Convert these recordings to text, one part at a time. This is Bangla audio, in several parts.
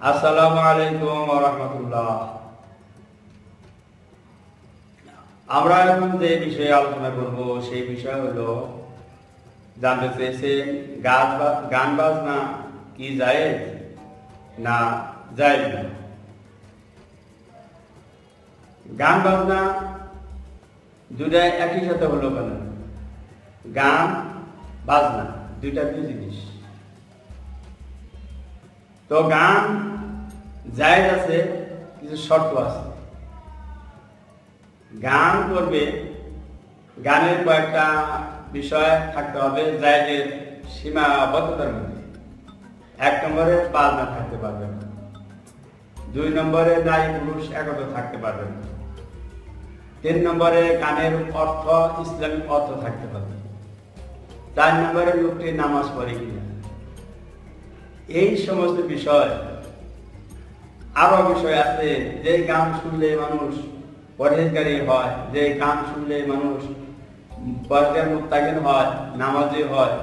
আসসালামু আলাইকুম রহমতুল্লাহ। আমরা এখন যে বিষয়ে আলোচনা করব, সেই বিষয় হলো, জানতে চেয়েছেন গাছ গান বাজনা কি যায় না যায় না? গান বাজনা দুটা একই সাথে হলো কেন গান, বাজনা, দুইটা দুই জিনিস। তো গান জায়েজ আছে, কিছু শর্ত আছে। গান করবে, গানের কয়েকটা বিষয় থাকতে হবে জায়েজের সীমাবদ্ধতার মধ্যে। এক নম্বরে বাজনা থাকতে পারবে না। দুই নম্বরে নারী পুরুষ একত্র থাকতে পারবে না। তিন নম্বরে গানের অর্থ ইসলামিক অর্থ থাকতে পারবে চার নম্বরে লোকটি নামাজ পড়ে কিনা। এই সমস্ত বিষয়, আরও বিষয় আছে, যে গান শুনলে মানুষ পরহেজগারী হয়, যে গান শুনলে মানুষ পরহেজগার মুক্তাগিন হয়, নামাজি হয়।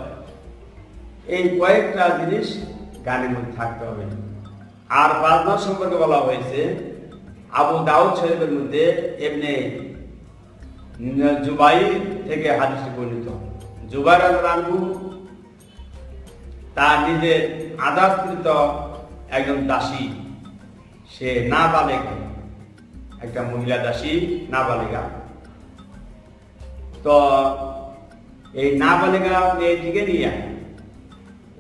এই কয়েকটা জিনিস গানের মধ্যে থাকতে হবে। আর বাজনা সম্পর্কে বলা হয়েছে, আবু দাউদ শরীফের মধ্যে এমনি জুবাই থেকে হাদিসটি বর্ণিত। জুবাইর রানবু তার নিজের আজাদকৃত একজন দাসী। সে না বালেক একটা মহিলা দাসী না বালিকা তো এই না বালিকা মেয়েটিকে নিয়ে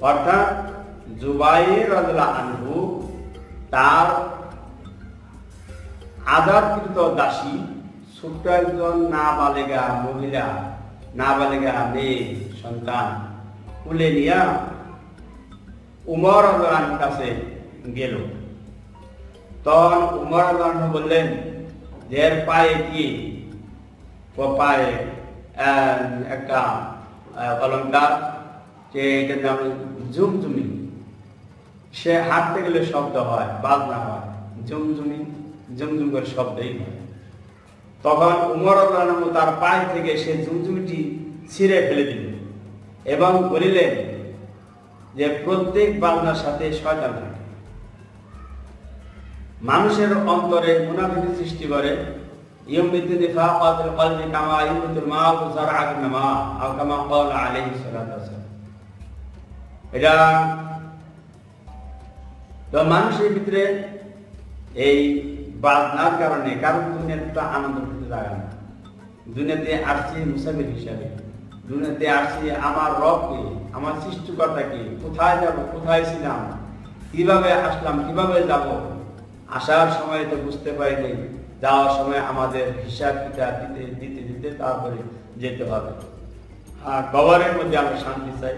অর্থাৎ জুবাই রাজলা আনহু, তার আজাদকৃত দাসী, ছোট্ট একজন না বালেগা মহিলা না বালেগা মেয়ে সন্তান। কুলে নিয়া উমর কাছে গেল। তখন উমর বললেন যে পায়ে কি? পায়ে একটা অলঙ্কার যে এটার নাম ঝুমঝুমি। সে হাঁটতে গেলে শব্দ হয়, বাজনা হয়। ঝুমঝুমি, ঝুমঝুম করে শব্দই হয়। তখন উমর আল্লাহ তার পায়ে থেকে সে ঝুমঝুমিটি ছিঁড়ে ফেলে দিল এবং বলিলেন যে প্রত্যেক বাজনার সাথে শয়তান থাকে। মানুষের অন্তরে মুনাফিকি সৃষ্টি করে। মানুষের ভিতরে এই বাজনার কারণে, কারণ দুনিয়াতে তো আনন্দ পেতে লাগে না দুনিয়াতে আসছি মুসাফির হিসাবে। দুনিয়াতে আসছি আমার রবকে, আমার সৃষ্টিকর্তাকে, কোথায় যাব, কোথায় ছিলাম, কীভাবে আসলাম, কীভাবে যাব, আসার সময় তো বুঝতে পারিনি। যাওয়ার সময় আমাদের হিসাব কিতাব দিতে দিতে দিতে তারপরে যেতে হবে। আর কবরের মধ্যে আমরা শান্তি চাই।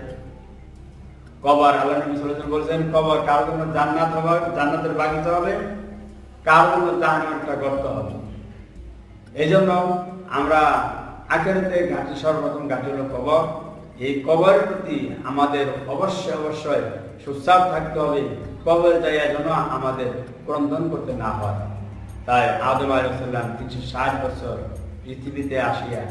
কবর, আল্লাহ নবী বলেছেন, কবর কারোর জন্য? জান্নাত হবে, জান্নাতের বাগিচা হবে একটা গর্ত হবে। এই জন্য আমরা সর্বপ্রথম কবর। এই কবরের প্রতি আমাদের অবশ্যই অবশ্যই সুসাব থাকতে হবে। কবর যেন আমাদের ক্রন্দন করতে না হয়। তাই আদম আলাইসাল্লাম তিনশো ষাট বছর পৃথিবীতে আসিয়া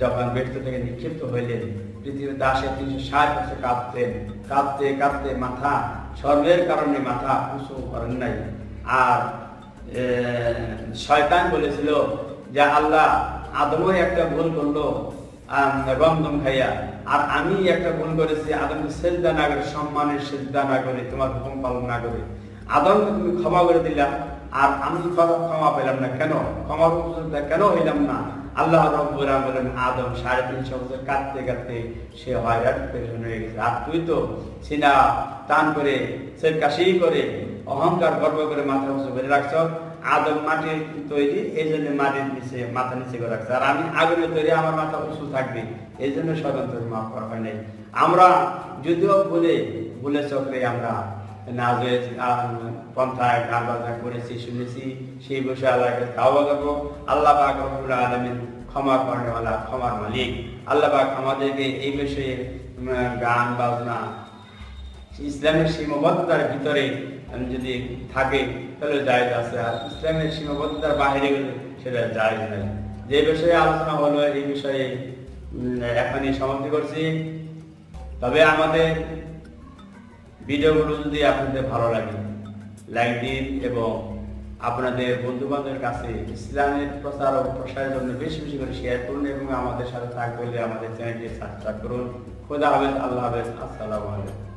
যখন ব্যক্ত থেকে নিক্ষিপ্ত হইলেন পৃথিবীতে আসে তিনশো ষাট বছর কাঁদতেন। কাঁদতে কাঁদতে মাথা, সর্বের কারণে মাথা উঁচু করেন নাই। আর শয়তান বলেছিল যে আল্লাহ আদমও একটা ভুল করল আম, রমদম খাইয়া। আর আমি একটা ভুল করেছি আদমকে সেজদা না করে সম্মানের সেজদা না করে তোমার হুকুম পালন না করে। আদমকে তুমি ক্ষমা করে দিলা আর আমি ক্ষমা- পেলাম না। কেন? ক্ষমা কেন হইলাম না? আল্লাহ রব্বুরা বলেন আদম সাড়ে তিনশো বছর কাঁদতে কাঁদতে সে হয়রান পেছনে হয়ে গেছে আর তুই তো সিনা টান করে সে কাশি করে অহংকার গর্ব করে মাথা উঁচু করে রাখছ। আদম মাটির তৈরি এই জন্য মাটির নিচে, মাথা নিচে করে রাখছে। আর আমি আগুনের তৈরি, আমার মাথা উঁচু থাকবে এই জন্য স্বতন্ত্র মাফ করা হয় নাই। আমরা যদিও ভুলে ভুলে চক্রে আমরা আল্লাহ আমাদেরকে এই বিষয়ে গান, বাজনা ইসলামের সীমাবদ্ধতার ভিতরে যদি থাকে, তাহলে জায়েজ আছে। আর ইসলামের সীমাবদ্ধতার বাইরে গেলে সেটা জায়েজ নাই। যে বিষয়ে আলোচনা হলো, এই বিষয়ে এখনই সমাপ্তি করছি। তবে আমাদের ভিডিওগুলো যদি আপনাদের ভালো লাগে, লাইক দিন এবং আপনাদের বন্ধু বান্ধবের কাছে ইসলামের প্রচার ও প্রসারের জন্য বেশি বেশি করে শেয়ার করুন এবং আমাদের সাথে হলে আমাদের চ্যানেলটি সাবস্ক্রাইব করুন। খোদা হাফেজ, আল্লাহ হাফেজ, আসসালামু আলাইকুম।